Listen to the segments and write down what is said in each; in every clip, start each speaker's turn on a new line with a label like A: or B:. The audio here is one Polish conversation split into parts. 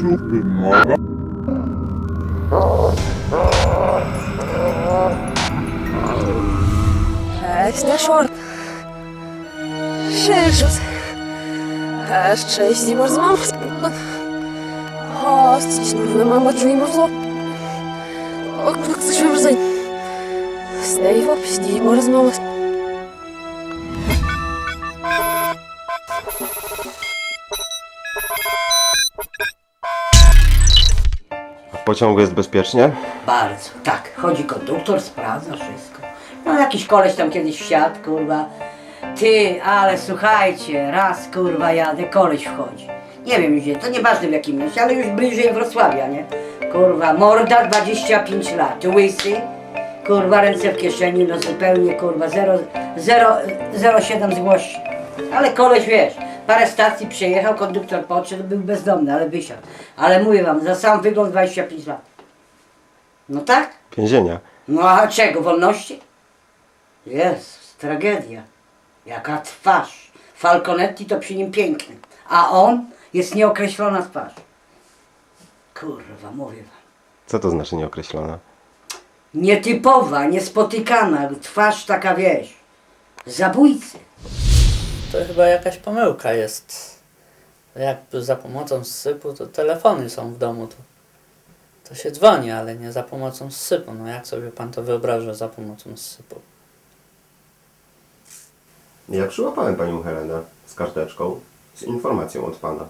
A: чути мова. Пісня шорт. Ще щось. А ще сімо з мамою. Гость, ми мама чуємо зло. Ок, це що вже зайняти. Stay up,
B: Steve, what is most. you pociągu jest bezpiecznie?
C: Bardzo. Tak, chodzi konduktor, sprawdza wszystko. No jakiś koleś tam kiedyś wsiadł, kurwa. Ty, ale słuchajcie, raz kurwa jadę, koleś wchodzi. Nie wiem gdzie, to nieważne w jakim mieście, ale już bliżej Wrocławia, nie? Kurwa, morda 25 lat, łysy, kurwa, ręce w kieszeni, no zupełnie kurwa, 0, 0, 0,7 zgłosi. Ale koleś wiesz, parę stacji przejechał, konduktor podszedł, był bezdomny, ale wysiadł. Ale mówię wam, za sam wygląd 25 lat. No tak?
B: Więzienia.
C: No a czego? Wolności? Jest, tragedia. Jaka twarz. Falconetti to przy nim piękny. A on jest nieokreślona twarz. Kurwa, mówię wam.
B: Co to znaczy nieokreślona?
C: Nietypowa, niespotykana. Twarz taka, wieś. Zabójcy.
D: To chyba jakaś pomyłka jest. Jakby za pomocą sypu, to telefony są w domu. To, to się dzwoni, ale nie za pomocą sypu. No jak sobie pan to wyobraża za pomocą sypu?
B: Ja przyłapałem panią Helenę z karteczką, z informacją od pana.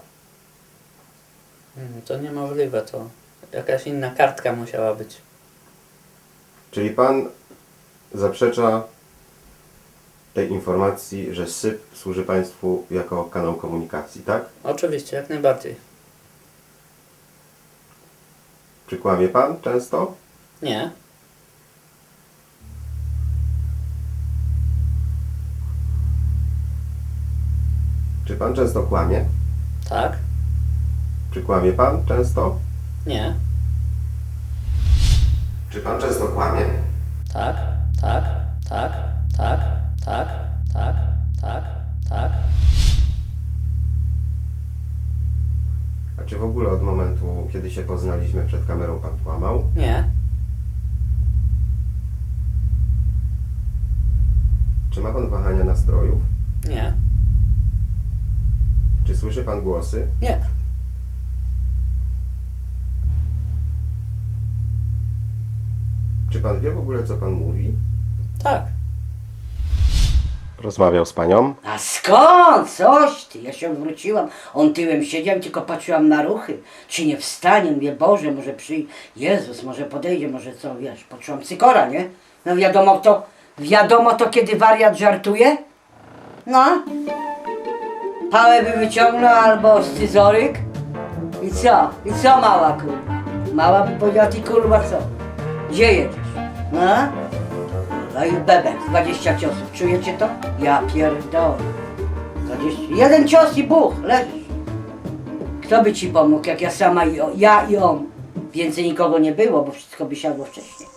D: Hmm, To niemożliwe, to jakaś inna kartka musiała być.
B: Czyli pan zaprzecza tej informacji, że SYP służy państwu jako kanał komunikacji, tak?
D: Oczywiście, jak najbardziej.
B: Czy kłamie pan często?
D: Nie,
B: Czy pan często kłamie?
D: tak,
B: Czy kłamie pan często?
D: nie,
B: Czy pan często kłamie?
D: tak, tak, tak, tak, tak, tak, tak, tak.
B: A czy w ogóle od momentu, kiedy się poznaliśmy przed kamerą, pan kłamał?
D: Nie,
B: Czy ma pan wahania nastrojów?
D: nie,
B: Czy słyszy pan głosy?
D: nie.
B: Czy pan wie w ogóle, co pan mówi?
D: Tak.
B: Rozmawiał z panią.
C: A skąd? Coś ty. Ja się odwróciłam. On tyłem siedział tylko patrzyłam na ruchy. Czy nie wstanie? Mówię, Boże, może przyjdzie. Jezus, może podejdzie, może co, wiesz. Poczułam cykora, nie? No wiadomo to, wiadomo to, kiedy wariat żartuje? No. Pałę by wyciągnął albo scyzoryk. I co? I co mała kurwa? Mała by powiedziała, ty kurwa co? Gdzie jedziesz? No? No i bebek, 20 ciosów. Czujecie to? Ja pierdolę. 20. Jeden cios i buch, leżysz. Kto by ci pomógł, jak ja sama i o, ja i on? Więcej nikogo nie było, bo wszystko by siadło wcześniej.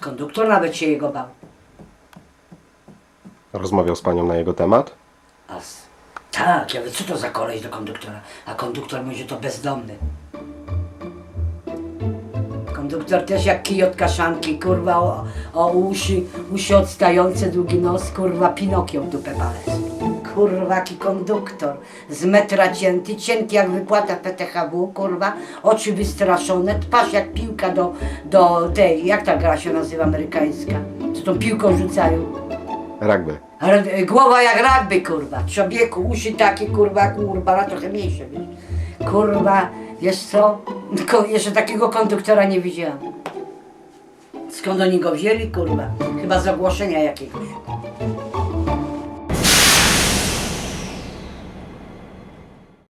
C: Konduktor nawet się jego bał.
B: Rozmawiał z panią na jego temat.
C: A s- tak, ja mówię, co to za koleś do konduktora? A konduktor mówi, że to bezdomny. Konduktor też jak kij od kaszanki, kurwa, o, o uszy, uszy odstające, długi nos, kurwa, Pinokio w dupę palec. Kurwa, jaki konduktor. Z metra cięty, cienki jak wypłata PTHW, kurwa, oczy wystraszone, twarz jak piłka do, do tej, jak ta gra się nazywa amerykańska, co tą piłką rzucają.
B: Rugby.
C: E, głowa jak rugby, kurwa. Człowieku, uszy takie, kurwa, jak u Urbana, trochę mniejsze, wiesz. Kurwa, wiesz co? Jeszcze takiego konduktora nie widziałam. Skąd oni go wzięli, kurwa? Chyba z ogłoszenia jakiegoś.